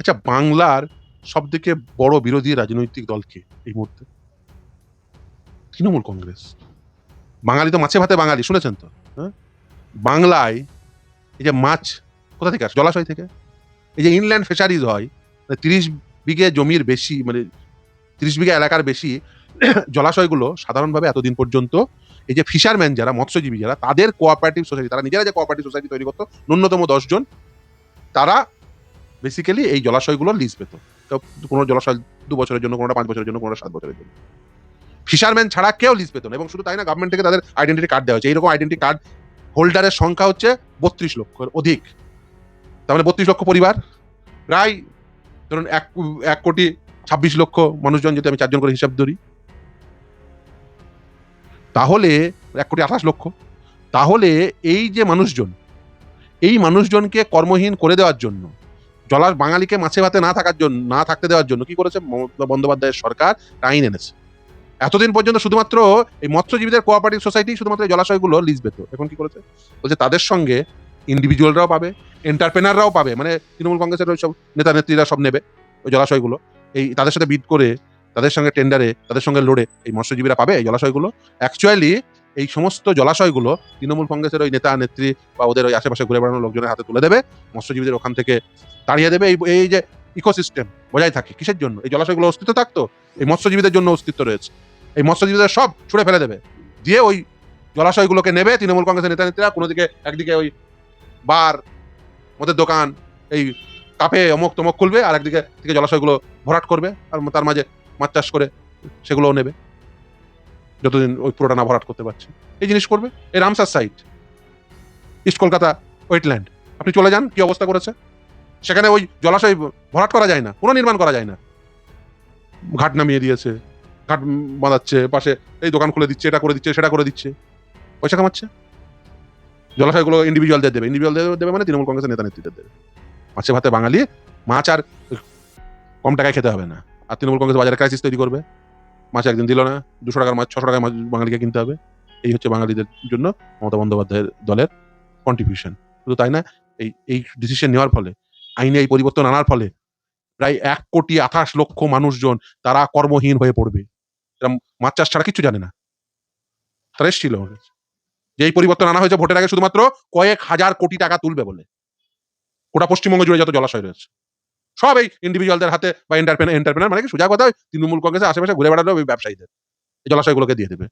আচ্ছা বাংলার সব থেকে বড় বিরোধী রাজনৈতিক দলকে এই মুহূর্তে? তৃণমূল কংগ্রেস। বাঙালি তো মাছে ভাতে বাঙালি, শুনেছেন তো? হ্যাঁ? বাংলায় এই যে মাছ কোথা থেকে আসে? জলাশয় থেকে? এই যে ইনল্যান্ড ফিশারিজ হয় তিরিশ বিঘে জমির বেশি মানে তিরিশ বিঘা এলাকার বেশি জলাশয়গুলো সাধারণভাবে এতদিন পর্যন্ত এই যে ফিশারম্যান যারা, মৎস্যজীবী যারা, তাদের কোঅপারেটিভ সোসাইটি তারা নিজেরা যে কোঅপারেটিভ সোসাইটি তৈরি করতো, ন্যূনতম দশজন তারা বেসিক্যালি এই জলাশয়গুলোর লিজ পেত। কোনো জলাশয় দু বছরের জন্য, কোনোটা পাঁচ বছরের জন্য, কোনোটা সাত বছরের জন্য। ফিশারম্যান ছাড়া কেউ লিজ পেত না এবং শুধু তাই না গভর্নমেন্ট থেকে তাদের আইডেন্টি কার্ড দেওয়া হচ্ছে এইরকম আইডেন্টি কার্ড হোল্ডারের সংখ্যা হচ্ছে বত্রিশ লক্ষের অধিক। তার মানে বত্রিশ লক্ষ পরিবার। প্রায় ধরুন এক এক কোটি ছাব্বিশ লক্ষ মানুষজন যদি আমি চারজন করে হিসাব ধরি। তাহলে এক কোটি আঠাশ লক্ষ। তাহলে এই যে মানুষজন, এই মানুষজনকে কর্মহীন করে দেওয়ার জন্য জলার বাঙালিকে মাছে ভাতে না থাকার জন্য, না থাকতে দেওয়ার জন্য কি করেছে? মমতা বন্দ্যোপাধ্যায়ের সরকার আইন এনেছে। এতদিন পর্যন্ত শুধুমাত্র এই মৎস্যজীবীদের কোঅপারেটিভ সোসাইটি শুধুমাত্র জলাশয়গুলো লিজ পেত এখন কি করেছে? বলছে তাদের সঙ্গে ইন্ডিভিজুয়ালরাও পাবে এন্টারপ্রেনাররাও পাবে। মানে তৃণমূল কংগ্রেসের ওই সব নেতা নেত্রীরা সব নেবে ওই জলাশয়গুলো। এই তাদের সাথে বিড করে, তাদের সঙ্গে টেন্ডারে তাদের সঙ্গে লড়ে এই মৎস্যজীবীরা পাবে এই জলাশয়গুলো। অ্যাকচুয়ালি এই সমস্ত জলাশয়গুলো তৃণমূল কংগ্রেসের ওই নেতা, নেত্রী বা ওদের ওই আশেপাশে ঘুরে বেড়ানো লোকজনের হাতে তুলে দেবে। মৎস্যজীবীদের ওখান থেকে তাড়িয়ে দেবে। এই এই যে ইকোসিস্টেম বজায় থাকে, কিসের জন্য? এই জলাশয়গুলো অস্তিত্ব থাকতো? এই মৎস্যজীবীদের জন্য অস্তিত্ব রয়েছে। এই মৎস্যজীবীদের সব ছুড়ে ফেলে দেবে। দিয়ে ওই জলাশয়গুলোকে নেবে তৃণমূল কংগ্রেসের নেতা, নেত্রীরা। কোনো দিকে একদিকে ওই বার মদের দোকান, এই কাপে অমুক তমক খুলবে আর একদিকে থেকে জলাশয়গুলো ভরাট করবে, আর তার মাঝে মাছ চাষ করে সেগুলোও নেবে। যতদিন ওই পুরোটা না ভরাট করতে পারছে। এই জিনিস করবে। এই Ramsar site east Kolkata wetland আপনি চলে যান, কি অবস্থা করেছে? সেখানে ওই জলাশয় ভরাট করা যায় না কোনো নির্মাণ করা যায় না। ঘাট নামিয়ে দিয়েছে, ঘাট বাঁধাচ্ছে, পাশে এই দোকান খুলে দিচ্ছে, এটা করে দিচ্ছে, সেটা করে দিচ্ছে। পয়সা কামাচ্ছে। জলাশয়গুলো ইন্ডিভিজুয়ালদের দেবে। ইন্ডিভিজুয়ালদের দেবে মানে তৃণমূল কংগ্রেসের নেতা নেত্রীদের দেবে। মাছে ভাতে বাঙালি, মাছ আর কম টাকায় খেতে হবে না। আর তৃণমূল কংগ্রেস বাজারে ক্রাইসিস তৈরি করবে। মাছ একদিন দিল না, দুশো টাকার মাছ, ছশো টাকার মাছ বাঙালিকে কিনতে হবে। এই হচ্ছে বাঙালিদের জন্য মমতা বন্দ্যোপাধ্যায়ের দলের কন্ট্রিবিউশন শুধু তাই না, এই এই ডিসিশন নেওয়ার ফলে, আইনে এই পরিবর্তন আনার ফলে প্রায় এক কোটি আঠাশ লক্ষ মানুষজন তারা কর্মহীন হয়ে পড়বে। এরা মাছ চাষ ছাড়া কিছু জানে না। তারা এসেছিল। যে এই পরিবর্তন আনা হয়েছে ভোটের আগে শুধুমাত্র কয়েক হাজার কোটি টাকা তুলবে বলে। গোটা পশ্চিমবঙ্গ জুড়ে যত জলাশয় রয়েছে। সব এই ইন্ডিভিজুয়ালদের হাতে বা এন্টারপ্রেনার এন্টারপ্রেনার মানে কি সোজা কথা তৃণমূল কংগ্রেসের আশেপাশে ঘুরে বেড়ানো ওই ব্যবসায়ীদের, এই জলাশয়গুলোকে দিয়ে দেবে।